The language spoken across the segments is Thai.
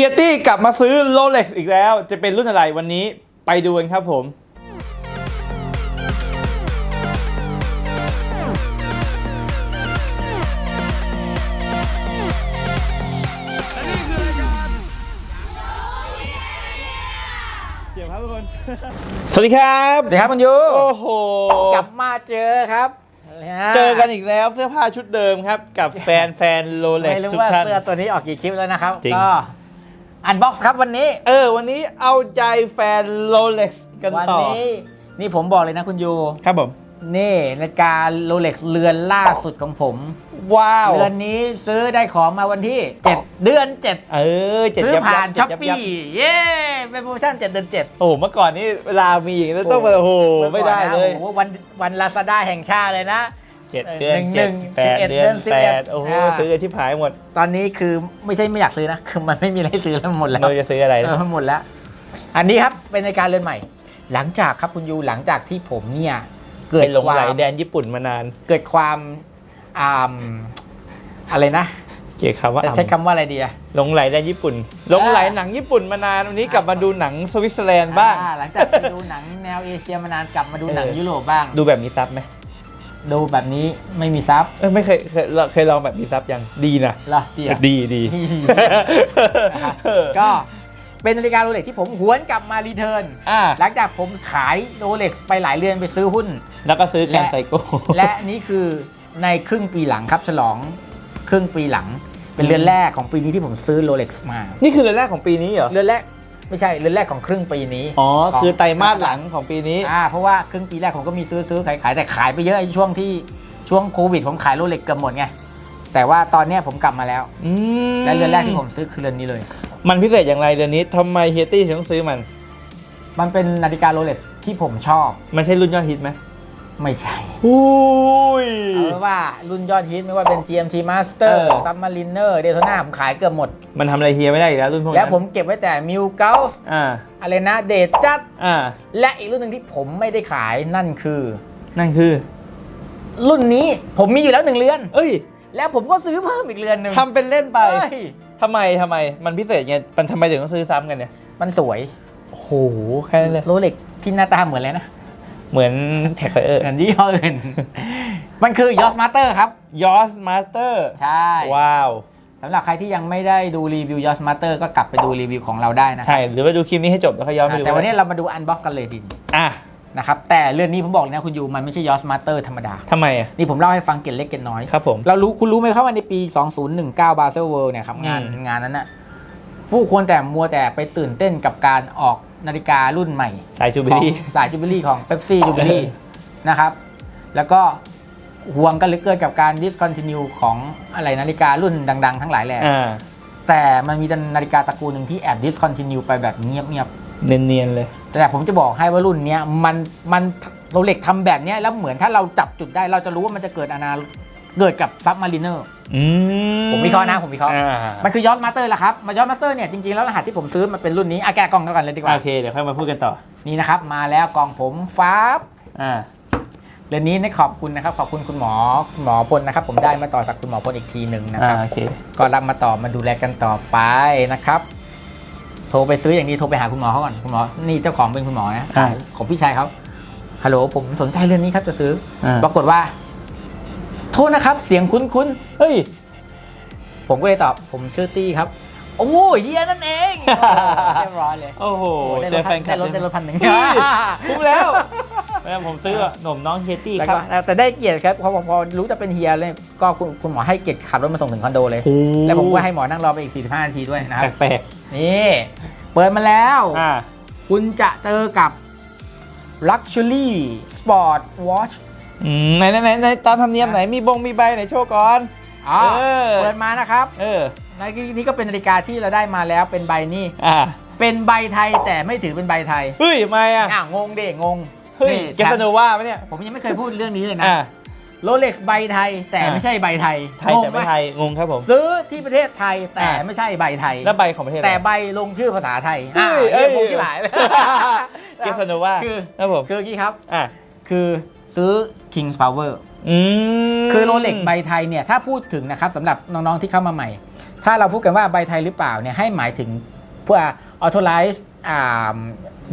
ฮียตี้กลับมาซื้อ Rolex อีกแล้ว จะเป็นรุ่นอะไรวันนี้ไปดูกันครับผมเดี๋ยวครับทุกคนสวัสดีครับสวัสดีครับคุณยูโอ้โห กลับมาเจอครับเจอกันอีกแล้วเสื้อผ้าชุดเดิมครับ กับแฟนแฟนโรเล็กไม่รู้ทุกว่าท่านเสื้อตัวนี้ออกกี่คลิปแล้วนะครับจริงก็ อันบ็อกซ์ครับวันนี้ เออ วันนี้เอาใจแฟนโรเล็กกันวัต่อ นี้ นี่ผมบอกเลยนะคุณยู ครับผม นี่นาฬิกาโรเล็กเรือนล่าสุดของผม ว้าว เรือนนี้ซื้อได้ของมาวันที่ 7 เดือน 7 เออเจ็ดซื้อยับผ่านยัช้อบปยับปี้ยับเย้เป็นโปรโมชั่น 7 เดือน 7 โอ้โหเมื่อก่อนนี้เวลามีอย่างนี้แล้วต้องมาโอ้โห ไม่ได้เลย โอ้โหวันวันลาซาด้าแห่งชาติเลยนะ เจ็ดเออเดือนหนึ่งเจ็ดหนึ่งแปดสิบเอ็ดเดือนเดือนสิบแปเอ็ดดโอ้โหอ่า ซื้อกันที่ผายหมดตอนนี้คือไม่ใช่ไม่อยากซื้อนะ คือมันไม่มีอะไรซื้อแล้วหมดแล้ว เราจะซื้ออะไรเออมันหมดแล้ว อันนี้ครับเป็นรายการเรือนใหม่ หลังจากครับคุณยูหลังจากที่ผมเนี่ย เกิเป็ดนหลงควาไหลมแดนญี่ปุ่นมานาน เกิดความอ่าอะไรนะเกี่ยวคำว่าจะใช้คำว่าอะไรดีอะ หลงไหลแดนญี่ปุ่นหลงไหลหนังญี่ปุ่นมานานวันนี้กลับมาดูหนังสวิตเซอร์แลนด์บ้าง อ่หลังจากไปดูหนังแนวเอเชียมานานกลับมาดูหนังเออ ยุโรปบ้าง ดูแบบมีซับไหม ดูแบบนี้ไม่มีซับเออไม่เคยเคยเคยลองแบบมีซับยังดีนะเหรอดีอะดีดีดี นะครับก็เป็นนาฬิกาโรเล็กที่ผมหวนกลับมารีเทิร์น อ่าหลังจากผมขายโรเล็กไปหลายเรือนไปซื้อหุ้น แล้วก็ซื้อแคนไซโก้และนี่คือในครึ่งปีหลังครับฉลองครึ่งปีหลัง เป็นเรือนแรกของปีนี้ที่ผมซื้อโรเล็กซ์มา นี่คือเรือนแรกของปีนี้เหรอ เรือนแรก ไม่ใช่เรือนแรกของครึ่งปีนี้อ๋อ ขงคือไตรมาสหลังของปีนี้ อ่าเพราะว่าครึ่งปีแรกผมก็มีซื้อซื้อขายขายแต่ขายไปเยอะไอ้ช่วงที่ช่วงโควิดผมขายโรเล็กเกือบหมดไงแต่ว่าตอนเนี้ยผมกลับมาแล้ว อืมและเรือนแรกที่ผมซื้อคือเรือนนี้เลย มันพิเศษอย่างไรเรือนนี้ทำไมเฮียตี้ถึงต้องซื้อมัน มันเป็นนาฬิกาโรเล็กซ์ที่ผมชอบ มันใช่รุ่นยอดฮิตไหม ไม่ใช่อุ้ยเอาเป็นว่ารุ่นยอดฮิตไม่ว่าเป็น GMT Master เออ Submariner Daytona ผมขายเกือบหมด มันทำอะไรเฮียไม่ได้อีกแล้วรุ่นพวกนั้นแล้วผมเก็บไว้แต่ m i l g a u s อ่าอะไรนะ เดทจัด อ่าและอีกรุ่นหนึ่งที่ผมไม่ได้ขายนั่นคือ นั่นคือ รุ่นนี้ผมมีอยู่แล้วหนึ่งเรือน เอ้ยแล้วผมก็ซื้อเพิ่มอีกเรือนหนึ่งทำเป็นเล่นไปเฮ้ยทำไมทำไมมันพิเศษไงมันทำไมถึงต้องซื้อซ้ำกันเนี่ยมันสวยโอ้โหแค่นั้นเลยโรเล็กที่หน้าตาเหมือนเลยนะ เหมือนแท็กไฟเออร์เหมือนยี่ห้ออื่น มันคือยอสมาสเตอร์ครับยอสมาสเตอร์ใช่ว้าวสำหรับใครที่ยังไม่ได้ดูรีวิวยอสมาสเตอร์ก็กลับไปดูรีวิวของเราได้นะใช่หรือว่าดูคลิปนี้ให้จบแล้วค่อยย้อนไปดูแต่วันนี้เรามาดูอันบ็อกกันเลยดีอะนะครับแต่เรือนนี้ผมบอกเลยนะคุณยูมันไม่ใช่ยอสมาสเตอร์ธรรมดาทำไมอะนี่ผมเล่าให้ฟังเกร็ดเล็กเกร็ดน้อยครับผมเรารู้คุณรู้ไหมครับว่าในปี 2019บาเซลเวิลด์เนี่ยครับงานอืมงานนั้นน่ะผู้คนแต่มัวแต่ไปตื่นเต้นกับการออก นาฬิการุ่นใหม่สายจูบิของลี่สายจูบิลี่ของเ e ปซี่จูบิลี่นะครับ แล้วก็ห่วงกันเหลือเกินกับการ discontinue ของอะไรนาฬิการุ่นดัง ๆ ทั้งหลายแหละอ่าแต่มันมีนาฬิกาตระกูลหนึ่งที่แอบ discontinue ไปแบบเงียบเนียนๆเลยๆแต่ผมจะบอกให้ว่ารุ่นเนี้ยมันมันโรเล็กทำแบบเนี้ยแล้วเหมือนถ้าเราจับจุดได้เราจะรู้ว่ามันจะเกิดอนาเกิดกับซับมารีเนอร์อืม ผมวิเคราะห์นะผมวิเคราะห์อ่ามันคือยอดมาสเตอร์แหละครับมายอดมาสเตอร์เนี่ยจริงๆแล้วรหัสที่ผมซื้อมันเป็นรุ่นนี้อะแกะกล่องกันเลยดีกว่าโอเคเดี๋ยวค่อยมาพูดกันต่อนี่นะครับมาแล้วกล่องผมฟ้าบอ่าเรื่องนี้ได้ขอบคุณนะครับขอบคุณคุณหมอคุณหมอพลนะครับ ผมได้มาต่อจากคุณหมอพลอีกทีหนึ่งนะอ่าครับโอเคก็รับมาต่อมาดูแลกันต่อไปนะครับโทรไปซื้ออย่างนี้โทรไปหาคุณหมอเขาก่อนคุณหมอนี่เจ้าของเป็นคุณหมอนะอ่าของพี่ชายเขาฮัลโหลผมสนใจเรื่องนี้ครับจะซื้ออ่าปรากฏว่า โทษนะครับ เสียงคุ้นๆ เฮ้ย ผมก็เลยตอบ ผมชื่อตี้ครับ โอ้ยเฮียนั่นเองโอ้เรียบร้อยเลยโอ้โหได้เจรอถแฟพันนคลัได้บรถได้รถพันหนึ่งเฮ้ยคุ้มแล้วแม่ผมซื้อหนมน้องเฮตตี้แล้วครัก็บแต่ได้เกียรติครับพอพอพอรู้จะเป็นเฮียเลยก็คุณคุณหมอให้เกียรติขับรถมาส่งถึงคอนโดเลยโอ้แล้วผมก็ให้หมอนั่งรอไปอีก 45 นาทีด้วยนะครับแปลกนี่ เปิดมาแล้วๆอ่าคุณจะเจอกับ Luxury Sport Watch อืมไหนไหนไหนไหนตามธรรมเนียมไหนมีบงมีใบไหนโชว์ก่อนอ่าเออ เปิดมานะครับเออในนี้ก็เป็นนาฬิกาที่เราได้มาแล้วเป็นใบนี้อ่าเป็นใบไทยแต่ไม่ถือเป็นใบไทยเฮ้ยทำไมอะอะงงเด็งงเฮ้ยนี่เกสโนวาปะเนี่ยผมยังไม่เคยพูดเรื่องนี้เลยนะอ่า โรเล็กซ์ใบไทยแต่อ่าไม่ใช่ใบไทยไทยแต่งงหไม่ไทยงงครับผม ซื้อที่ประเทศไทยแต่อ่าไม่ใช่ใบไทย แล้วใบของประเทศอะไร แต่ใบลงชื่อภาษาไทยเอ้ยอ่าเอ้ยเรื่องงงที่หลายเลย เกสโนวาคือ ครับผมคืออย่างนี้ครับ อ่าคือ ซื้อ King's Power อืมคือโรเล็กใบไทยเนี่ยถ้าพูดถึงนะครับสำหรับน้องๆที่เข้ามาใหม่ ถ้าเราพูดกันว่าใบไทยหรือเปล่าเนี่ยให้หมายถึงพวก authorized อ่า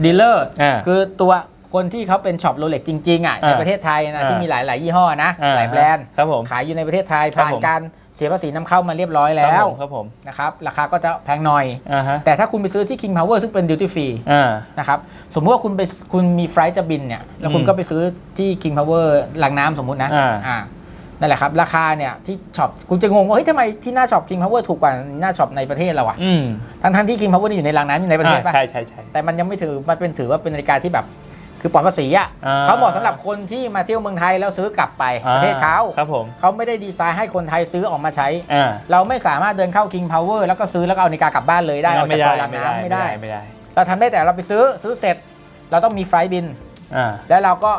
dealer อ่าคือตัวคนที่เขาเป็นช็อปโรเล็กจริงๆอะในอ่าประเทศไทยนะอ่าที่มีหลายๆ ยี่ห้อนะ อ่าหลายแบรนด์ ครับผม ขายอยู่ในประเทศไทย ครับผ่านผมการ เสียภาษีนำเข้ามาเรียบร้อยแล้วครับผมนะครับราคาก็จะแพงหน่อยอ่าฮะแต่ถ้าคุณไปซื้อที่ King Power ซึ่งเป็น duty free อ่านะครับสมมติว่าคุณไปคุณมีไฟล์จะบินเนี่ยแล้วคุณอืมก็ไปซื้อที่ King Power ลังน้ำสมมุตินะอ่าอ่านั่นแหละครับ ราคาเนี่ยที่ช็อปคุณจะงงว่าเฮ้ยทำไมที่หน้าช็อป King Power ถูกกว่าหน้าช็อปในประเทศเราอะอืมทั้งทั้งๆที่ King Power นี่อยู่ในลังน้ำอยู่ในประเทศอ่าปะใช่ใช่ใช่แต่มันยังไม่ถือมันเป็นถือว่าเป็นนาฬิกาที่แบบ คือปลอดภาษีอะอ่า เขาบอกสำหรับคนที่มาเที่ยวเมืองไทยแล้วซื้อกลับไปประเทศเขาครับผมเขาไม่ได้ดีไซน์ให้คนไทยซื้อออกมาใช้ อ่าเราไม่สามารถเดินเข้า King Power แล้วก็ซื้อแล้วก็เอานาฬิกากลับบ้านเลยได้ออกไม่จากซได้อยลังไม่ได้น้ำไม่ได้ ไม่ได้ เราทำได้แต่เราไปซื้อซื้อเสร็จ เราต้องมีไฟล์บิน อ่า แล้วเราก็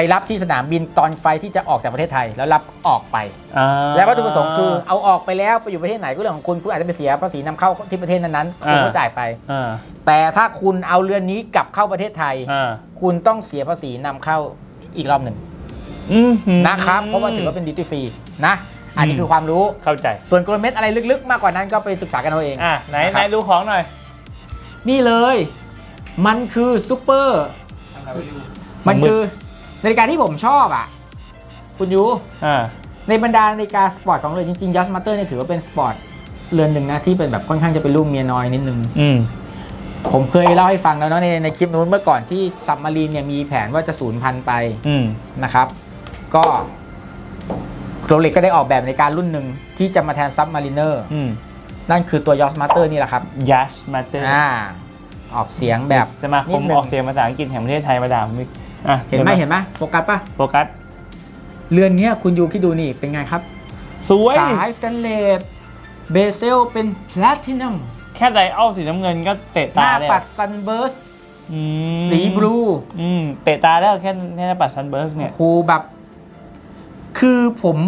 ไปรับที่สนามบินตอนไฟล์ที่จะออกจากประเทศไทยแล้วรับออกไป อ่าและวัตถุประสงค์คือเอาออกไปแล้วไปอยู่ประเทศไหนก็เรื่องของคุณคุณอาจจะไปเสียภาษีนำเข้าที่ประเทศนั้นๆคุณก็จ่ายไป อ่าแต่ถ้าคุณเอาเรือนนี้กลับเข้าประเทศไทย อ่าคุณต้องเสียภาษีนำเข้าอีกรอบหนึ่งอืมนะครับเพราะว่าถือว่าเป็นดิจิฟรีนะ อันนี้คือความรู้ เข้าใจ ส่วนกลเม็ดอะไรลึกๆ มากกว่านั้นก็ไปศึกษากันเอาเอง อะไหนนะคไหรันบ ดูของหน่อย นี่เลย มันคือซูเปอร์ มันคือ นาฬิกาที่ผมชอบอะ คุณยูอ่าในบรรดานาฬิกาสปอร์ตของเลยจริงๆยัสมาเตอร์เนี่ยถือว่าเป็นสปอร์ตเรือนหนึ่งนะที่เป็นแบบค่อนข้างจะเป็นลูกเมียน้อยนิดนึง อืม ผมเคยเล่าให้ฟังแล้วเนาะในในคลิปนู้นเมื่อก่อนที่ซับมารีนเนี่ยมีแผนว่าจะสูญพันธุ์ไปอืม นะครับ ก็โรเล็กก็ได้ออกแบบนาฬิการุ่นหนึ่งที่จะมาแทนซับมารีเนอร์อืมนั่นคือตัวยอสมาเตอร์นี่แหละครับยัชมาเตอร์อ่าออกเสียงแบบสมาคนิมดนึง ออกเสียงภาษาอังกฤษแห่งประเทศไทยมาด่าผมอีก อะเห็นไหมเห็นไหมโฟกัสปะโฟกัสเรือนเนี้ยคุณยูคิดดูนี่เป็นไงครับ สวย สายสแตนเลสเบเซลเป็นแพลตินัมแค่ไดอัลสีน้ำเงินก็เตะหตาน้าเลยปัดซันเบิร์สอืมสีบลูอืมเตะตาแล้วแค่แค่หน้าปัดซันเบิร์สเนี่ยโหแบบ คือผม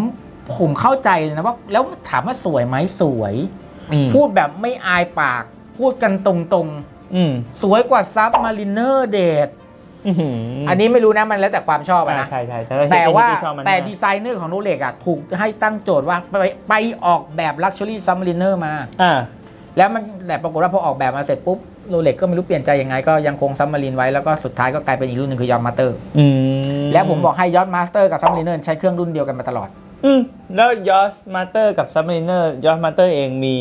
ผมเข้าใจเลยนะว่า แล้วถามว่าสวยไหมสวย อืมพูดแบบไม่อายปาก พูดกันตรงอืม ๆ สวยกว่าซับมาริเนอร์เดท อื้อหืออันนี้ไม่รู้นะมันแล้วแต่ความชอบอะอ่านะใช่ใช่แต่เราเห็นแต่ว่าที่ชอบมันแต่นะดีไซเนอร์ของโรเล็กอะถูกให้ตั้งโจทย์ว่าไปไปออกแบบลักชัวรี่ซับมาริเนอร์มาอ่าแล้วมันแต่ปรากฏว่าพอออกแบบมาเสร็จปุ๊บโรเล็กก็ไม่รู้เปลี่ยนใจยังไงก็ยังคงซัมมารีนไว้แล้วก็สุดท้ายก็กลายเป็นอีกรุ่นหนึ่งคือยอดมาสเตอร์อืมแล้วผมบอกให้ยอดมาสเตอร์กับซัมมารีเนอร์ใช้เครื่องรุ่นเดียวกันมาตลอด อืมแล้วยอสมาเตอร์กับซับมารีเนอร์ยอสมาเตอร์เองมี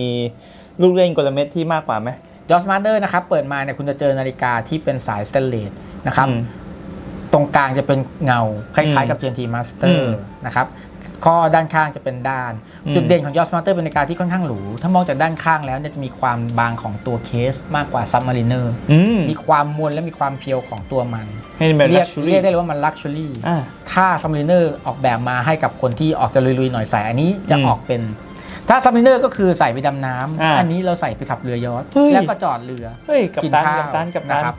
ลูกเล่นกลเม็ดที่มากกว่าไหมยอดมาสเตอร์นะครับเปิดมาเนี่ยคุณจะเจอนาฬิกาที่เป็นสายสเตนเลส นะครับอืมตรงกลางจะเป็นเงา คล้ายอืมๆกับ GMT Master อืมนะครับข้อด้านข้างจะเป็นด้านอืมจุดเด่นของยอดมาสเตอร์เป็นนาฬิกาที่ค่อนข้างหรู ถ้ามองจากด้านข้างแล้วเนี่ยจะมีความบางของตัวเคสมากกว่าซับมารีเนอร์อืมมีความมวลและมีความเพียวของตัวมันให้เป็นเรีลัยกกชัวเรีรี่ยกได้เลยว่ามันลักชัวรี่อ่าถ้าซัม m ิเนอร์ออกแบบมาให้กับคนที่ออกจะลุยๆหน่อยใส่อันนี้จะอืมออกเป็น ถ้าซัม m ิเนอร์ก็คือใส่ไปดำน้อ่าำอันนี้เราใส่ไปขับเรือยอชต์เฮ้ยแล้วก็จอดเรือเฮ้ยกับกินตันข้าวกับตันกับตันนะครับ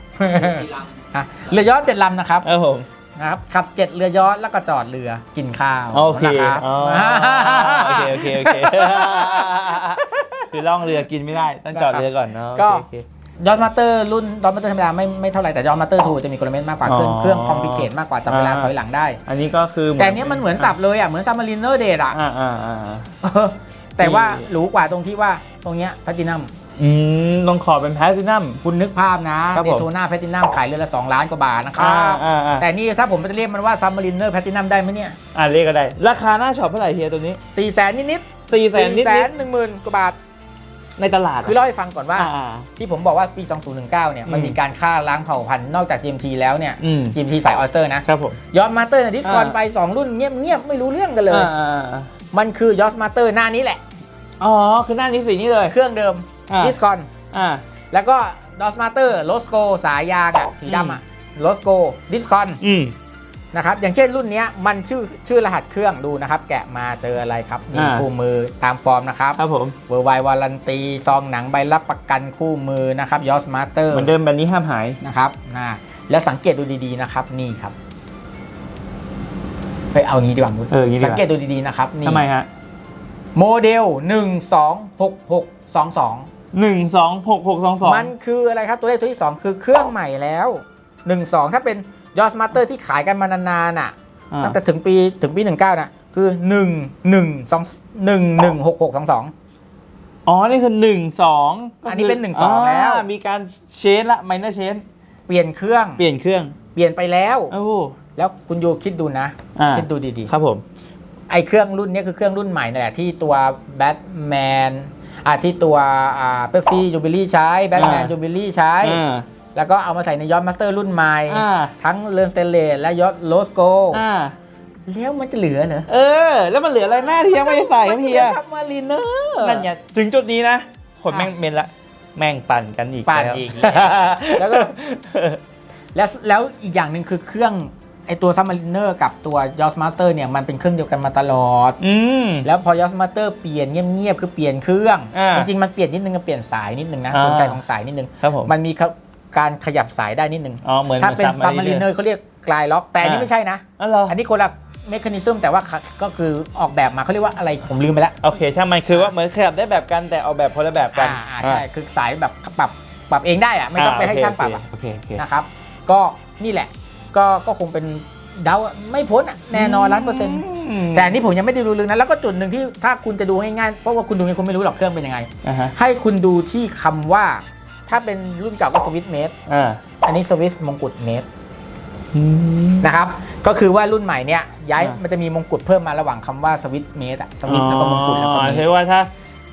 อะเรือยอชต์เจ็ดลำนะครับเออผม นะครับขับเจ็ดเรือยอชต์แล้วก็จอดเรือกินข้าวโอเคนะครับอ๋อโอเค โอเค โอเค คือล่องเรือกินไม่ได้ ต้องจอดเรือก่อนเนาะก็ โอเค ยอดมาสเตอร์รุ่นยอดมาสเตอร์ธรรมดาไม่ไม่เท่าไหร่แต่ยอดมาสเตอร์ทูจะมีกลเม็ดมากกว่าเครื่องอ๋อ เครื่องคอมพิเคทมากกว่าจำเวลาอ่าถอยหลังได้ อันนี้ก็คือแต่อันเนี้ยมันเหมือนสับเลยอะเหมือนซัมมารีเนอร์เดทอะอ่าอ่าอ่า เออแต่ว่าหรูกว่าตรงที่ว่าตรงเนี้ยแพลตินัม อืมลงขอบเป็นแพลตินัม คุณนึกภาพนะ ครับเดผมโทนาแพลตินัมขายเรือนละ 2 ล้านกว่าบาทนะครับ อ่าอ่าอ่า แต่นี่ถ้าผมจะเรียกมันว่าซัมมารีเนอร์แพลตินัมได้ไหมเนี่ยอ่าเรียกก็ได้ ราคาหน้าช็อปเท่าไหร่เฮียตัวนี้4ี่แสนนิดสี่ๆแสนนิดแสนหนึ่งหมื่นกว่าบาทในตลาดคือเล่าให้ฟังก่อนว่า อ่าอ่า ที่ผมบอกว่าปี 2019 เนี่ย มันอืมมีการฆ่าล้างเผ่าพันธุ์นอกจาก GMT แล้วเนี่ย อืม GMT สายออสเตอร์นะ ครับผม ยอสมาสเตอร์เนี่ยดิสคอนอ่า ไป 2 รุ่นเงียบเงียบๆไม่รู้เรื่องกันเลย อ่าอ่าอ่ามันคือยอสมาสเตอร์หน้านี้แหละ อ๋อ คือหน้านี้สีนี้เลย เครื่องเดิม อ่า ดิสคอน อ่า แล้วก็ดอสมาสเตอร์โลสโกสายยางอะสีดำอะโลสโกดิสคอนอืม นะครับ อย่างเช่นรุ่นเนี้ยมันชื่อชื่อรหัสเครื่องดูนะครับ แกะมาเจออะไรครับมีอ่า คู่มือตามฟอร์มนะครับครับผมเวอร์ไววารันตีซองหนังใบรับประกันคู่มือนะครับยอสมาสเตอร์เหมือนเดิมแบบนี้ห้ามหาย นะครับนะแล้วสังเกตดูดีๆนะครับนี่ครับไปเอางี้ดีกว่ามุดเอออย่างนี้ดีกว่า สังเกตดูดีๆนะครับนี่ ทำไมฮะ โมเดล 1 2 6 6 2 2 หนึ่งสองหกหกสองสองมันคืออะไรครับตัวเลขตัวที่ 2 คือเครื่องใหม่แล้ว 1 2 ถ้าเป็นยอสมาสเตอร์ที่ขายกันมานานๆน่ะตั้งแต่ถึงปีถึงปี 19นะคือ 1 1 2 1 1 6 6 2 2 อ๋อ นี่คือหนึ่งสองก็คือันนี้เป็น1 2แล้ว มีการเชนละไมเนอร์เชนเปลี่ยนเครื่องเปลี่ยนเครื่องเปลี่ยนไปแล้วโอ้โหแล้วคุณโยคิดดูนะอ่าคิดดูดีครับผมๆไอ้เครื่องรุ่นเนี้ยคือเครื่องรุ่นใหม่นั่นแหละที่ตัวแบทแมน อ่าที่ตัวอ่าเป๊ปซี่จูบิลี่ใช้แบทแมนอ่า จูบิลี่ใช้ อ่า แล้วก็เอามาใส่ในยอดมาสเตอร์รุ่นใหม่ อ่า ทั้งเรือนสเตนเลสและยอดโลสโกอ่า แล้วมันจะเหลือเหรอเออ แล้วมันเหลืออะไรหน้าที่ยังไม่ได้ใส่ครับเฮียทับมารีเนอร์ นั่นไงถึงจุดนี้นะ คนอะแม่งเมนละ แม่งปั่นกันอีกปั่นแล้วอีกแล้วก็ แล้วแล้วอีกอย่างหนึ่งคือเครื่องไอตัวซัมมารีเนอร์กับตัวยอสมาสเตอร์เนี่ยมันเป็นเครื่องเดียวกันมาตลอด อืม แล้วพอยอสมาสเตอร์เปลี่ยนเงียบๆคือเปลี่ยนเครื่อง อ่าจริงๆ มันเปลี่ยนนิดนึงก็เปลี่ยนสายนิดนึงนะอ่าก ลไกของสายนิดนึง ครับผมมันมีการขยับสายได้นิดนึง อ๋อเหมือนถ้าเป็นซัมมารีเนอร์ร์เขาเรียกกลายล็อก แต่อันนี้อ่า ไม่ใช่นะ อ๋อเหรออันนี้คนละเมคานิซึมแต่ว่าก็คือออกแบบมาเขาเรียกว่าอะไรผมลืมไปแล้ว โอเคใช่มันคือว่าเหมือนขยับได้แบบกันแต่เอาแบบคนละแบบกัน อ่าอ่าใช่ คือสายแบบปรับปรับเองได้อะไม่ต้องไปให้ช่างปรับอะโอเคโอเค นะครับ ก็นี่แหละ ก็ก็คงเป็นเดาไม่พ้นอะแน่นอนล้านเปอร์เซ็นต์แต่อันนี้ผมยังไม่ได้ดูลึกนะแล้วก็จุดหนึ่งที่ถ้าคุณจะดูง่ายๆเพราะว่าคุณดูเนี่ยคุณไม่รู้หรอกเครื่องเป็นยังไง อ่าฮะให้คุณดูที่คำว่า ถ้าเป็นรุ่นเก่าก็สวิตเมดอ่าอันนี้สวิตมงกุฎเมดนะครับ ก็คือว่ารุ่นใหม่เนี่ยย้ายอ่ามั มันจะมีมงกุฎเพิ่มมาระหว่างคำว่าสวิตเมดอะสวิตแล้วก็มงกุฎแล้วก็อ๋อเมใช่ดว่าถ้า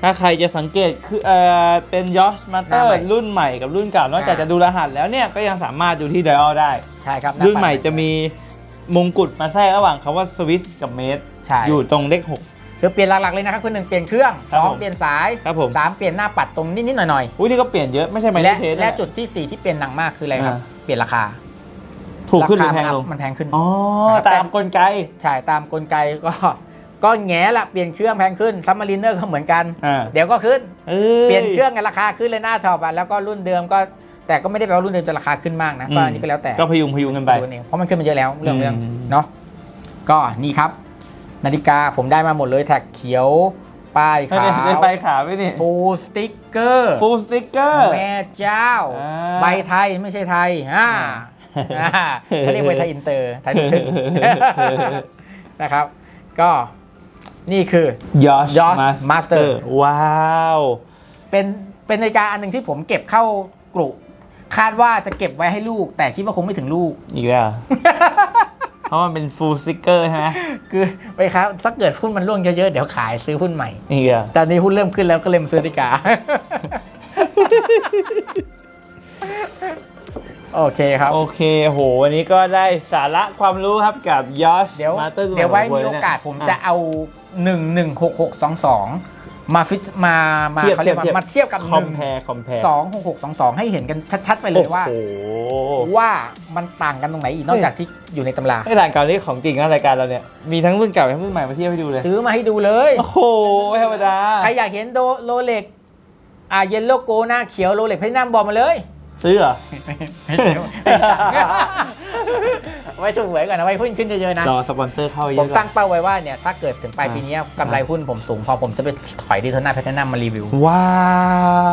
ถ้าใครจะสังเกตคือเอ่อเป็นยอชมาเตอหน้าใหม่ร์รุ่นใหม่กับรุ่นเก่านอกจากอ่าจะดูรหัสแล้วเนี่ยก็ยังสามารถดูที่ d ด a l ได้ ใช่ครับรุ่นใหม่จะมีมงกุฎมาแทรกระหว่างคำว่าสวิสกับเมดใช่อยู่ตรงเลขหกคือเปลี่ยนหลักๆเลยนะครับคือหนึ่งเปลี่ยนเครื่องครัสบองผมเปลี่ยนสายครับผมสามเปลี่ยนหน้าปัดตรงนิดๆหน่อยอุ้ยนี่ก็เปลี่ยนเยอะไม่ใช่ไมๆเนและเชนและจุดที่สี่ที่เปลี่ยนหนักมากคืออะไรครับอ่าเปลี่ยนราคา ถูกขึ้นหรือราแพคางมันลงมันแพงขึ้นอ๋อนะครับตามกลไกใช่ตามกลไกก็ ก็แง่ละเปลี่ยนเครื่องแพงขึ้นซัมมารีเนอร์ก็เหมือนกัน อ่าเดี๋ยวก็ขึ้นอ้เปลี่ยนเครื่องกันราคาขึ้นเลยหน้าช็อปอะแล้วก็รุ่นเดิมก็แต่ก็ไม่ได้แปลว่ารุ่นเดิมจะราคาขึ้นมากนะก็อันนี้ก็แล้วแต่ก็พยุงพยุงกันไป ดูเองเพราะมันขึ้นมาเยอะแล้วเรื่องอืมเรื่องเนาะก็นี่ครับ นาฬิกาผมได้มาหมดเลยแท็กเขียวป้ายไม่ขาได้ได้วไปขาไม่นี่ฟูลสติ๊กเกอร์ ฟูลสติ๊กเกอร์ แม่เจ้า อ่าใบไทยไม่ใช่ไทยอ่าอ่าเขาเรียกใบไทยอินเตอร์ไทยนิดนึง นะครับ ก็ นี่คือยอช Yosh Master ว้าวเป็นเป็นนาฬิกาอันหนึ่งที่ผมเก็บเข้ากรุคาดว่าจะเก็บไว้ให้ลูก แต่คิดว่าคงไม่ถึงลูก อีกแล้ว เพราะมันเป็นฟูลสติ๊กเกอร์ใช่ไหมคือไปครับถ้าเกิดหุ้นมันร่วงเยอะๆ เดี๋ยวขายซื้อหุ้นใหม่ อีกแล้วตอนนี้หุ้นเริ่มขึ้นแล้วก็เริ่มซื้อนาฬิกา โอเคครับ โอเคโหวันนี้ก็ได้สาระความรู้ครับกับยอชเดี๋ยวมาสเตอร์เดี๋ยวไว้มีโอกาสผมจะเอา 1 1 6 6 2 2 มาฟิตมามาเขาเรียกว่ามาเทียบกับคอมแพร์คอมแพร์1 2 6 6 2 2ให้เห็นกันชัด ๆ ไปเลยว่า โอ้โห ว่ามันต่างกันตรงไหนอีกนอกจากที่อยู่ในตำราไอ้รายการนี้ของจริงนะรายการเราเนี่ย มีทั้งรุ่นเก่าทั้งรุ่นใหม่มาเทียบให้ดูเลย ซื้อมาให้ดูเลย โอ้โหไม่ธรรมดา ใครอยากเห็นโดโรเล็กอ่าเยลโลโกหน้าเขียวโรเล็กให้น้ำบอกมาเลย ซื้อเหรอไว้ถูกหวยก่อนนะไว้หุ้นขึ้นเยอะๆนะ รอสปอนเซอร์เข้าเยผอะมก่อตั้น งเป้าไว้ว่าเนี่ยถ้าเกิดถึงปลายอ่าปีนี้กำไรหุ้นผมสูง พอผมจะไปถอยดีเทอร์นาแพทเทินัมมารีวิว ว้า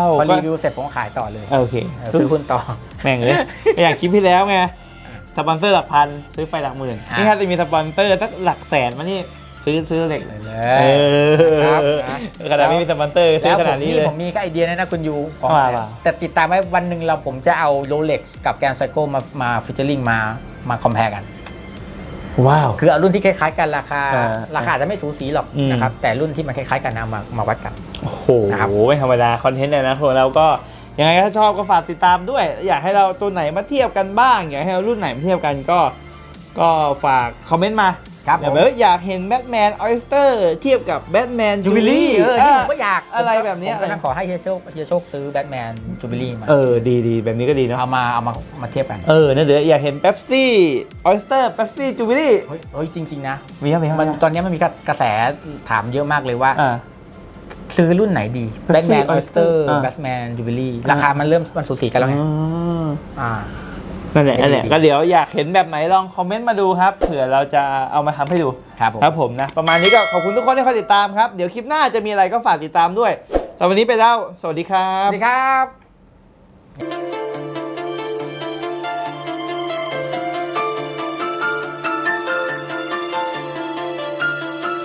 วพอก็รีวิวเสร็จผมก็ขายต่อเลยโอเคเออซื้อหุ้นต่อ แม่งเลยอย่างคลิปที่แล้วไง สปอนเซอร์หลักพัน ซื้อไฟหลักหมื่น อะ นี่ถ้าจะมีสปอนเซอร์สักหลักแสนมานี่ ซื้อซื้อเหล็กเลยเลเอยครับอขนาดไม่มีสปอนเซอร์ซื้แล้อวขผนาดมนี้นี่เลยผมมีก็ไอเดียนะนะคุณยูของว่าว่าแต่ติดตามไว้วันหนึ่งเราผมจะเอาโรเล็กกับแกนไซโก้มามาฟิชเชอร์ลิงมามาคอมเพลกัน ว้าว คือเอารุ่นที่คล้ายๆกันราคาอ่าราคาอาจจะไม่สูสีหรอกอืม นะครับแต่รุ่นที่มันคล้ายๆกันเอามามาวัดกัน โอ้โหนะครับ ไม่ธรรมดาคอนเทนต์เนี่ยนะของเราก็ยังไงถ้าชอบก็ฝากติดตามด้วย อยากให้เราตัวไหนมาเทียบกันบ้าง อยากให้เรารุ่นไหนมาเทียบกันก็ ก็ฝากคอมเมนต์มา ครับอย่าผม แบบว่าอยากเห็นแบทแมนออ s สเตอร์เทียบกับแบทแมนจูบิลี่เออนี่ผมก็อยากอะไรแบบเนี้ยผมก็นั่งขอให้เฮียโชคเฮียโชคซื้อแบทแมนจูบิลี่มาเออดีดีแบบนี้ก็ดีเนาะเอามาเอามามาเทียบกัน เออนะเดี๋ยวอยากเห็นเป๊ปซี่ออ s สเตอร์เป๊ปซี่จูบิลี่เฮ้ยเฮ้ยจริง ๆ นะมีครับมีครับมันตอนนี้มันมีกระแสถามเยอะมากเลยว่าอ่าซื้อรุ่นไหนดี Pepsi แบทแมนออสเตอร์อ่าแบทแมนจูบิลี่ราคามันเริ่มมันสูสีกันแล้วไงอ๋ออ่า นั่นแหละนั่นแหละดีก็เดี๋ยวอยากเห็นแบบไหนลองคอมเมนต์มาดูครับเผื่อเราจะเอามาทำให้ดูครับผมครับผมนะ ประมาณนี้ก็ขอบคุณทุกคนที่คอยติดตามครับ เดี๋ยวคลิปหน้าจะมีอะไรก็ฝากติดตามด้วยสำหรับวันนี้ไปแล้ว สวัสดีครัสบวัสดีครับ